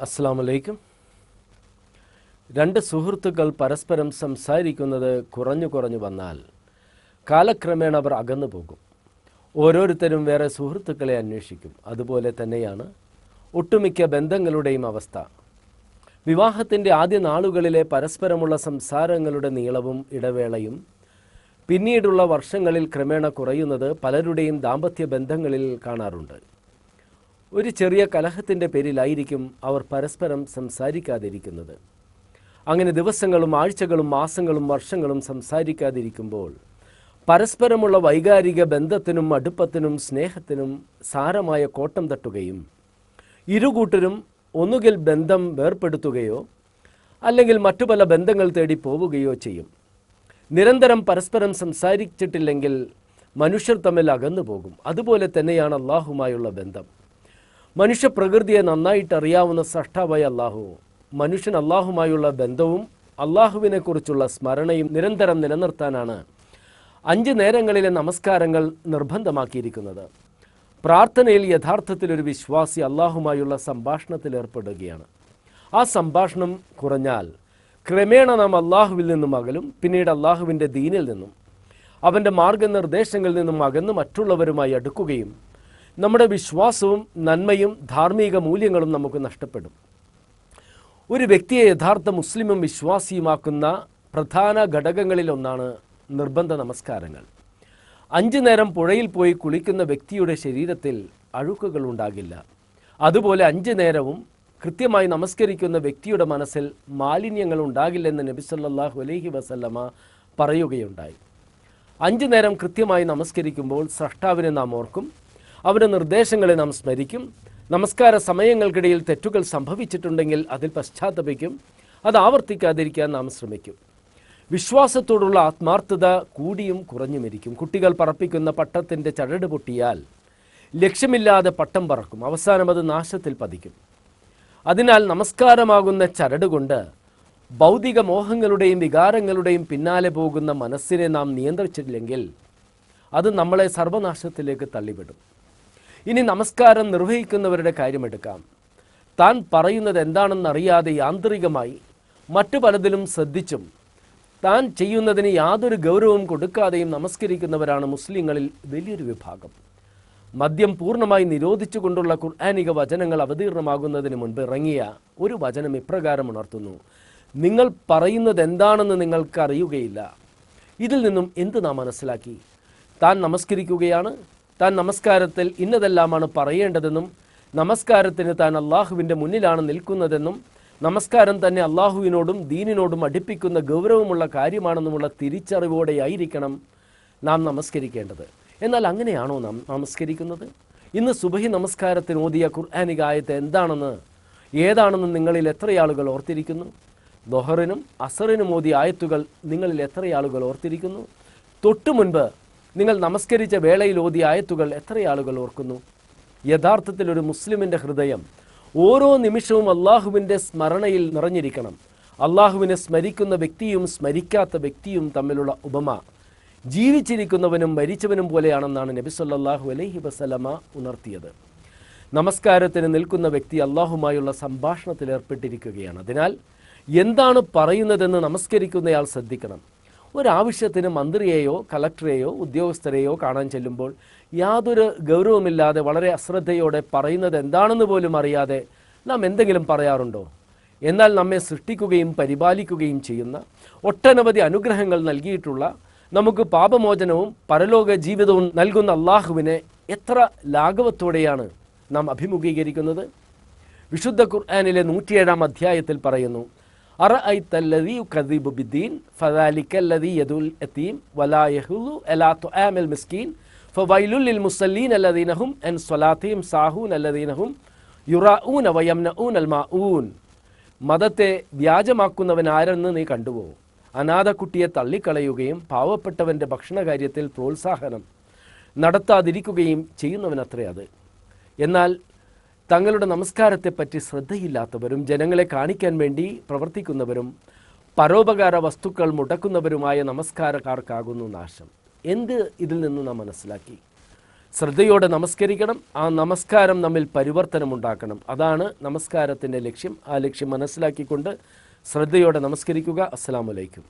അസ്സാം വലൈക്കും രണ്ട് സുഹൃത്തുക്കൾ പരസ്പരം സംസാരിക്കുന്നത് കുറഞ്ഞു കുറഞ്ഞു വന്നാൽ കാലക്രമേണ അവർ അകന്നു പോകും. ഓരോരുത്തരും വേറെ സുഹൃത്തുക്കളെ അന്വേഷിക്കും. അതുപോലെ തന്നെയാണ് ഒട്ടുമിക്ക ബന്ധങ്ങളുടെയും അവസ്ഥ. വിവാഹത്തിന്റെ ആദ്യ നാളുകളിലെ പരസ്പരമുള്ള സംസാരങ്ങളുടെ നീളവും ഇടവേളയും പിന്നീടുള്ള വർഷങ്ങളിൽ ക്രമേണ കുറയുന്നത് പലരുടെയും ദാമ്പത്യ ബന്ധങ്ങളിൽ കാണാറുണ്ട്. ഒരു ചെറിയ കലഹത്തിന്റെ പേരിലായിരിക്കും അവർ പരസ്പരം സംസാരിക്കാതിരിക്കുന്നത്. അങ്ങനെ ദിവസങ്ങളും ആഴ്ചകളും മാസങ്ങളും വർഷങ്ങളും സംസാരിക്കാതിരിക്കുമ്പോൾ പരസ്പരമുള്ള വൈകാരിക ബന്ധത്തിനും അടുപ്പത്തിനും സ്നേഹത്തിനും സാരമായ കോട്ടം തട്ടുകയും ഇരുകൂട്ടരും ഒന്നുകിൽ ബന്ധം വേർപ്പെടുത്തുകയോ അല്ലെങ്കിൽ മറ്റു പല ബന്ധങ്ങൾ തേടി പോവുകയോ ചെയ്യും. നിരന്തരം പരസ്പരം സംസാരിച്ചിട്ടില്ലെങ്കിൽ മനുഷ്യർ തമ്മിൽ അകന്നു പോകും അതുപോലെ തന്നെയാണ് അള്ളാഹുമായുള്ള ബന്ധം. മനുഷ്യ പ്രകൃതിയെ നന്നായിട്ട് അറിയാവുന്ന സഷ്ടാവായ അള്ളാഹു മനുഷ്യൻ അള്ളാഹുമായുള്ള ബന്ധവും അള്ളാഹുവിനെക്കുറിച്ചുള്ള സ്മരണയും നിരന്തരം നിലനിർത്താനാണ് അഞ്ച് നേരങ്ങളിലെ നമസ്കാരങ്ങൾ നിർബന്ധമാക്കിയിരിക്കുന്നത്. പ്രാർത്ഥനയിൽ യഥാർത്ഥത്തിൽ ഒരു വിശ്വാസി അള്ളാഹുമായുള്ള സംഭാഷണത്തിൽ ഏർപ്പെടുകയാണ്. ആ സംഭാഷണം കുറഞ്ഞാൽ ക്രമേണ നാം അള്ളാഹുവിൽ നിന്നും അകലും പിന്നീട് അള്ളാഹുവിന്റെ ദീനിൽ നിന്നും അവന്റെ മാർഗനിർദ്ദേശങ്ങളിൽ നിന്നും അകന്ന് മറ്റുള്ളവരുമായി അടുക്കുകയും നമ്മുടെ വിശ്വാസവും നന്മയും ധാർമ്മിക മൂല്യങ്ങളും നമുക്ക് നഷ്ടപ്പെടും. ഒരു വ്യക്തിയെ യഥാർത്ഥ മുസ്ലിമും വിശ്വാസിയുമാക്കുന്ന പ്രധാന ഘടകങ്ങളിലൊന്നാണ് നിർബന്ധ നമസ്കാരങ്ങൾ. അഞ്ചു നേരം പുഴയിൽ പോയി കുളിക്കുന്ന വ്യക്തിയുടെ ശരീരത്തിൽ അഴുക്കുകൾ ഉണ്ടാകില്ല. അതുപോലെ അഞ്ചു നേരവും കൃത്യമായി നമസ്കരിക്കുന്ന വ്യക്തിയുടെ മനസ്സിൽ മാലിന്യങ്ങൾ ഉണ്ടാകില്ലെന്ന് നബി സല്ലല്ലാഹു അലൈഹി വസല്ലമ പറയുകയുണ്ടായി. അഞ്ചു നേരം കൃത്യമായി നമസ്കരിക്കുമ്പോൾ സൃഷ്ടാവിനെ നാം ഓർക്കും. അവന്റെ നിർദ്ദേശങ്ങളെ നാം സ്മരിക്കും. നമസ്കാര സമയങ്ങൾക്കിടയിൽ തെറ്റുകൾ സംഭവിച്ചിട്ടുണ്ടെങ്കിൽ അതിൽ പശ്ചാത്തപിക്കും. അത് ആവർത്തിക്കാതിരിക്കാൻ നാം ശ്രമിക്കും. വിശ്വാസത്തോടുള്ള ആത്മാർത്ഥത കൂടിയും കുറഞ്ഞുമിരിക്കും കുട്ടികൾ പറപ്പിക്കുന്ന പട്ടത്തിന്റെ ചരട് പൊട്ടിയാൽ ലക്ഷ്യമില്ലാതെ പട്ടം പറക്കും. അവസാനം അത് നാശത്തിൽ പതിക്കും. അതിനാൽ നമസ്കാരമാകുന്ന ചരട് കൊണ്ട് ഭൗതിക മോഹങ്ങളുടെയും വികാരങ്ങളുടെയും പിന്നാലെ പോകുന്ന മനസ്സിനെ നാം നിയന്ത്രിച്ചില്ലെങ്കിൽ അത് നമ്മളെ സർവനാശത്തിലേക്ക് തള്ളിവിടും. ഇനി നമസ്കാരം നിർവഹിക്കുന്നവരുടെ കാര്യമെടുക്കാം. താൻ പറയുന്നത് എന്താണെന്ന് അറിയാതെ യാന്ത്രികമായി മറ്റു പലതിലും ശ്രദ്ധിച്ചും താൻ ചെയ്യുന്നതിന് യാതൊരു ഗൗരവവും കൊടുക്കാതെയും നമസ്കരിക്കുന്നവരാണ് മുസ്ലിങ്ങളിൽ വലിയൊരു വിഭാഗം. മദ്യം പൂർണമായി നിരോധിച്ചുകൊണ്ടുള്ള ഖുർആാനിക വചനങ്ങൾ അവതീർണമാകുന്നതിന് മുൻപ് ഇറങ്ങിയ ഒരു വചനം ഇപ്രകാരം ഉണർത്തുന്നു. നിങ്ങൾ പറയുന്നത് എന്താണെന്ന് നിങ്ങൾക്ക് അറിയുകയില്ല ഇതിൽ നിന്നും എന്ത് നാം മനസ്സിലാക്കി? താൻ നമസ്കരിക്കുകയാണ് താൻ നമസ്കാരത്തിൽ ഇന്നതെല്ലാമാണ് പറയേണ്ടതെന്നും നമസ്കാരത്തിന് താൻ അള്ളാഹുവിന്റെ മുന്നിലാണ് നിൽക്കുന്നതെന്നും നമസ്കാരം തന്നെ അള്ളാഹുവിനോടും ദീനിനോടും അടുപ്പിക്കുന്ന ഗൗരവമുള്ള കാര്യമാണെന്നുമുള്ള തിരിച്ചറിവോടെയായിരിക്കണം നാം നമസ്കരിക്കേണ്ടത്. എന്നാൽ അങ്ങനെയാണോ നാം നമസ്കരിക്കുന്നത്? ഇന്ന് സുബഹി നമസ്കാരത്തിന് ഓതിയ ഖുർആാനിക ആയത്ത് എന്താണെന്ന് ഏതാണെന്ന് നിങ്ങളിൽ എത്രയാളുകൾ ഓർത്തിരിക്കുന്നു? ദൊഹറിനും അസറിനും ഓതിയ ആയത്തുകൾ നിങ്ങളിൽ എത്രയാളുകൾ ഓർത്തിരിക്കുന്നു? തൊട്ടു മുൻപ് നിങ്ങൾ നമസ്കരിച്ച വേളയിൽ ഓതിയ ആയത്തുകൾ എത്ര ആളുകൾ ഓർക്കുന്നു? യഥാർത്ഥത്തിൽ ഒരു മുസ്ലിമിന്റെ ഹൃദയം ഓരോ നിമിഷവും അള്ളാഹുവിന്റെ സ്മരണയിൽ നിറഞ്ഞിരിക്കണം. അള്ളാഹുവിനെ സ്മരിക്കുന്ന വ്യക്തിയും സ്മരിക്കാത്ത വ്യക്തിയും തമ്മിലുള്ള ഉപമ. ജീവിച്ചിരിക്കുന്നവനും മരിച്ചവനും പോലെയാണെന്നാണ് നബി സല്ലല്ലാഹു അലൈഹി വസലമ ഉണർത്തിയത്. നമസ്കാരത്തിന് നിൽക്കുന്ന വ്യക്തി അള്ളാഹുമായുള്ള സംഭാഷണത്തിൽ ഏർപ്പെട്ടിരിക്കുകയാണ്. അതിനാൽ എന്താണ് പറയുന്നതെന്ന് നമസ്കരിക്കുന്നയാൾ ശ്രദ്ധിക്കണം. ഒരാവശ്യത്തിന് മന്ത്രിയെയോ കലക്ടറെയോ ഉദ്യോഗസ്ഥരെയോ കാണാൻ ചെല്ലുമ്പോൾ യാതൊരു ഗൗരവമില്ലാതെ വളരെ അശ്രദ്ധയോടെ പറയുന്നത് എന്താണെന്ന് പോലും അറിയാതെ നാം എന്തെങ്കിലും പറയാറുണ്ടോ? എന്നാൽ നമ്മെ സൃഷ്ടിക്കുകയും പരിപാലിക്കുകയും ചെയ്യുന്ന ഒട്ടനവധി അനുഗ്രഹങ്ങൾ നൽകിയിട്ടുള്ള നമുക്ക് പാപമോചനവും പരലോക ജീവിതവും നൽകുന്ന അള്ളാഹുവിനെ എത്ര ലാഘവത്തോടെയാണ് നാം അഭിമുഖീകരിക്കുന്നത്? വിശുദ്ധ ഖുർആാനിലെ നൂറ്റിയേഴാം അധ്യായത്തിൽ പറയുന്നു മിസ്കീൻ മതത്തെ വ്യാജമാക്കുന്നവൻ ആരെന്ന് നീ കണ്ടുപോകും അനാഥക്കുട്ടിയെ തള്ളിക്കളയുകയും പാവപ്പെട്ടവന്റെ ഭക്ഷണകാര്യത്തിൽ പ്രോത്സാഹനം നടത്താതിരിക്കുകയും ചെയ്യുന്നവനത്രേ അത്. എന്നാൽ തങ്ങളുടെ നമസ്കാരത്തെപ്പറ്റി ശ്രദ്ധയില്ലാത്തവരും ജനങ്ങളെ കാണിക്കാൻ വേണ്ടി പ്രവർത്തിക്കുന്നവരും പരോപകാര വസ്തുക്കൾ മുടക്കുന്നവരുമായ നമസ്കാരക്കാർക്കാകുന്നു നാശം. എന്ത് ഇതിൽ നിന്ന് നാം മനസ്സിലാക്കി? ശ്രദ്ധയോടെ നമസ്കരിക്കണം ആ നമസ്കാരം നമ്മിൽ പരിവർത്തനമുണ്ടാക്കണം. അതാണ് നമസ്കാരത്തിന്റെ ലക്ഷ്യം. ആ ലക്ഷ്യം മനസ്സിലാക്കിക്കൊണ്ട് ശ്രദ്ധയോടെ നമസ്കരിക്കുക. അസ്സാം വലൈക്കും